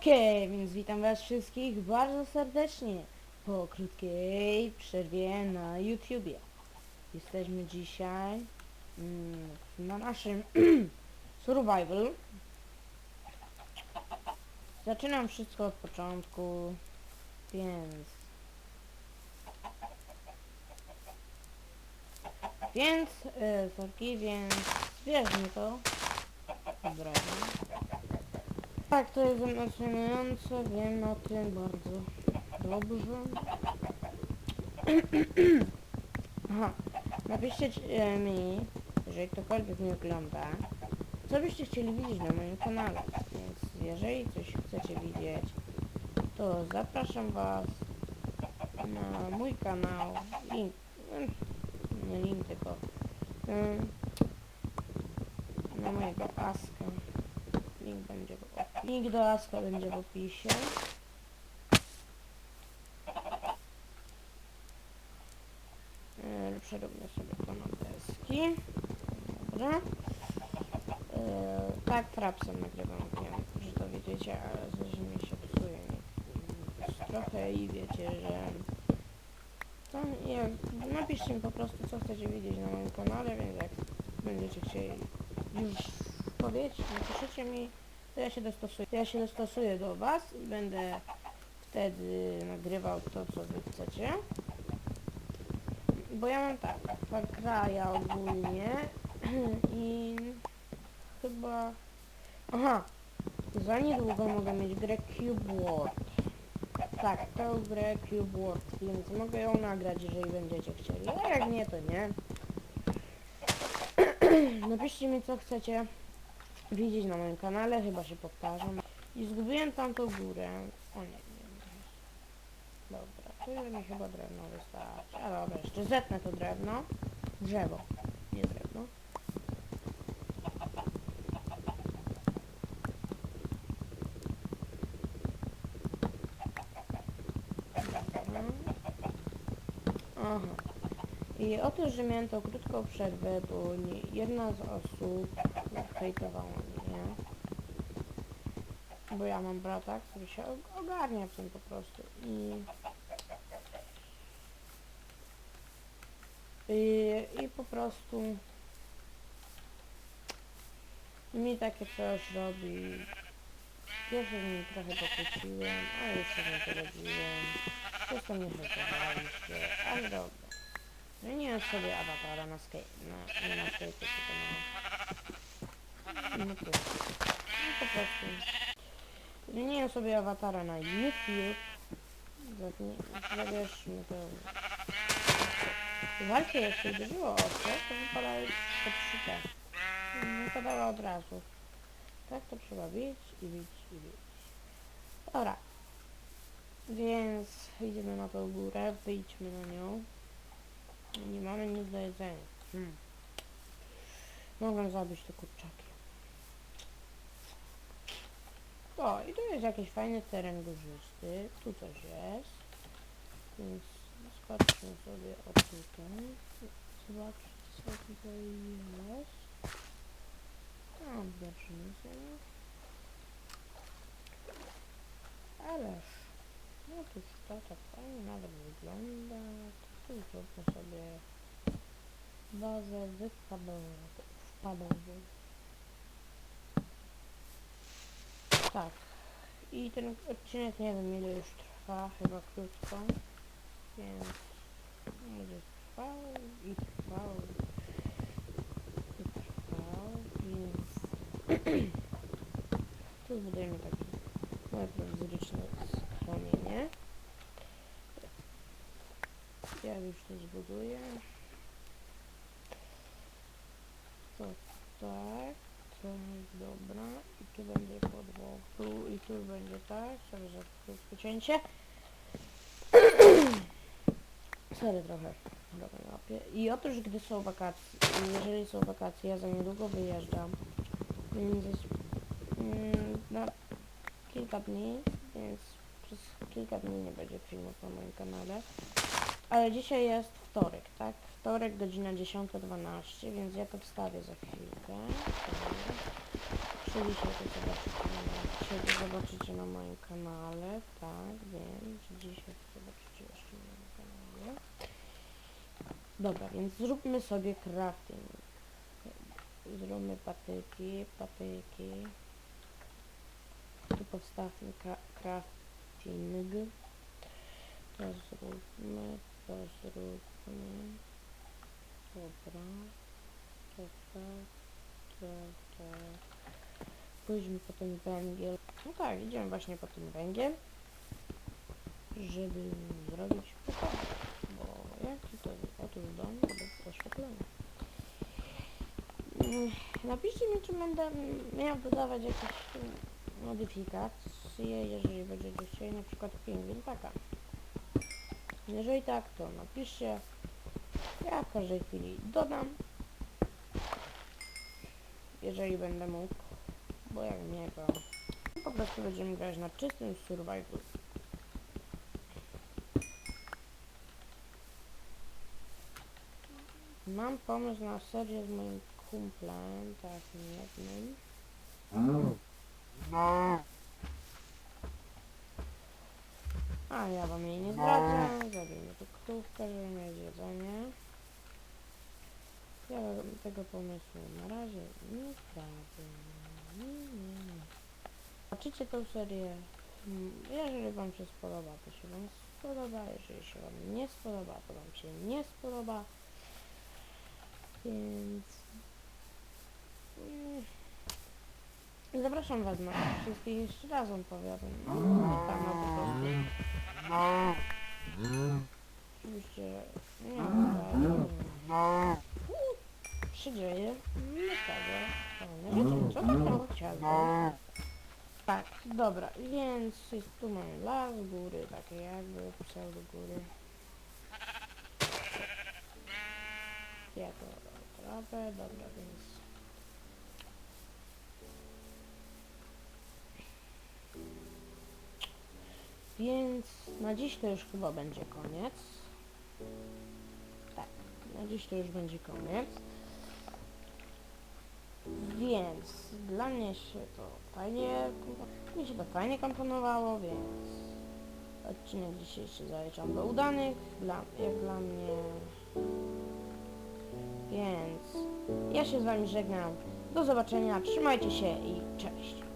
Okej, więc witam was wszystkich bardzo serdecznie po krótkiej przerwie na YouTubie. Jesteśmy dzisiaj mm, na naszym survival. Zaczynam wszystko od początku, więc... Więc, e, sorki, więc zbierzmy to. Drewno. Tak, to jest emocjonujące, wiem o tym bardzo dobrze. Aha, napiszcie e, mi, jeżeli ktokolwiek mnie ogląda, co byście chcieli widzieć na moim kanale. Więc jeżeli coś chcecie widzieć, to zapraszam was na mój kanał. Link, nie link, tylko em, na mojego paska. Link będzie w opisie. Link do Aska będzie w opisie. E, Przerobię sobie to na deski. Dobra. E, tak, trapsem nagrywam. Wiem, że to widzicie, ale coś mi się psuje. Nie, trochę i wiecie, że... To jak, napiszcie mi po prostu, co chcecie widzieć na moim kanale, więc jak będziecie chcieli już powiedzieć, napiszecie mi, to ja się dostosuję. Ja się dostosuję do was i będę wtedy nagrywał to, co wy chcecie. Bo ja mam tak, Far Cry'a ogólnie i chyba... Aha, za niedługo mogę mieć grę Cube World. Tak, tę grę Cube World, więc mogę ją nagrać, jeżeli będziecie chcieli. A jak nie, to nie. Napiszcie mi, co chcecie widzieć na moim kanale, chyba się powtarzam. I zgubiłem tamtą górę. O nie, nie. Dobra, tu mi chyba drewno wystarczy. A dobra, jeszcze zetnę to drewno. Drzewo, nie drewno. Aha. I otóż, że miałem tą krótką przerwę, bo nie, jedna z osób hejtowała mnie. Bo ja mam brata, który się og- ogarnia w tym po prostu. I, i, i po prostu mi takie coś robi. Pierwszy z nim trochę pokłóciłem, ale już się nie pogodziłem. Zresztą nie hejtowaliście, ale dobra. Zmieniłem sobie awatara na skate, na, nie na skate, tylko na... No tu. No po prostu. Zmieniłem sobie awatara na YouTube. Zabi- Zabierzmy to. W walce jeśli by było ostre, to wypadały te 3T. Wypadały od razu. Tak to trzeba bić i bić i bić. Dobra. Więc idziemy na tą górę, wyjdźmy na nią. Nie mamy nic do jedzenia. Hmm. Mogę zabić te kurczaki. O, i tu jest jakiś fajny teren górzysty. Tu coś jest. Więc skoczmy sobie o tutaj. Zobaczcie, co tutaj jest. Tam zobaczymy sobie. Ależ. No tu to tak fajnie nawet wygląda. Tu zróbmy sobie bazę wypadową. Wpadową. Tak. I ten odcinek nie wiem ile już trwa, chyba krótko. Więc będzie trwał i trwał i trwał, więc tu zbudujemy takie małe prowizoryczne Ja już to zbuduję. To tak, to jest dobra. I tu będzie podłoga. Tu i tu będzie tak. Sorry za krótkie cięcie. Sorry trochę. Dobra, łapię. I otóż gdy są wakacje, jeżeli są wakacje, ja za niedługo wyjeżdżam. Jest mm, na kilka dni, więc przez kilka dni nie będzie filmów na moim kanale. Ale dzisiaj jest wtorek, tak? Wtorek, godzina 10.12, więc ja to wstawię za chwilkę. Czyli dzisiaj to zobaczycie. Dzisiaj to zobaczycie na moim kanale, tak, że dzisiaj zobaczycie jeszcze na moim kanale. Dobra, więc zróbmy sobie crafting. Zróbmy patyki, patyki. Tu powstawmy crafting. To zróbmy, to zróbmy. Dobra. To tak. Pójdźmy po ten węgiel. No tak, idziemy właśnie po ten węgiel. Żeby zrobić pokój. Bo jaki to otóż dom bez oświetlenia. Mm, Napiszcie mi, czy będę miał dodawać jakieś modyfikacje, jeżeli będziecie chcieli, na przykład pingwin taka. Jeżeli tak, to napiszcie. Ja w każdej chwili dodam. Jeżeli będę mógł. Bo jak nie, to po prostu będziemy grać na czystym survival. Mam pomysł na serię z moim kumplem, takim jednym. A ja wam jej nie zdradzę, zrobimy tu krówkę, żeby mieć jedzenie. Ja tego pomysłu na razie nie zdradzę. Nie, nie, nie. Zobaczycie tą serię. Jeżeli wam się spodoba, to się wam spodoba. Jeżeli się wam nie spodoba, to wam się nie spodoba. Więc... mm, Zapraszam was na wszystkich jeszcze raz wam powiadam. No, tam no, prostu. Oczywiście nie wiem, się dzieje. Nie szkoda. Wiecie, co tak mało chciałem. Tak, dobra, więc jest tu mamy las, góry, takie jakby pseudo góry. Ja to trapę, dobra, więc... Więc na dziś to już chyba będzie koniec. Tak, na dziś to już będzie koniec. Więc dla mnie się to fajnie, mi się to fajnie komponowało, więc odcinek dzisiejszy zaliczam do udanych, dla, jak dla mnie. Więc ja się z wami żegnam. Do zobaczenia, trzymajcie się i cześć.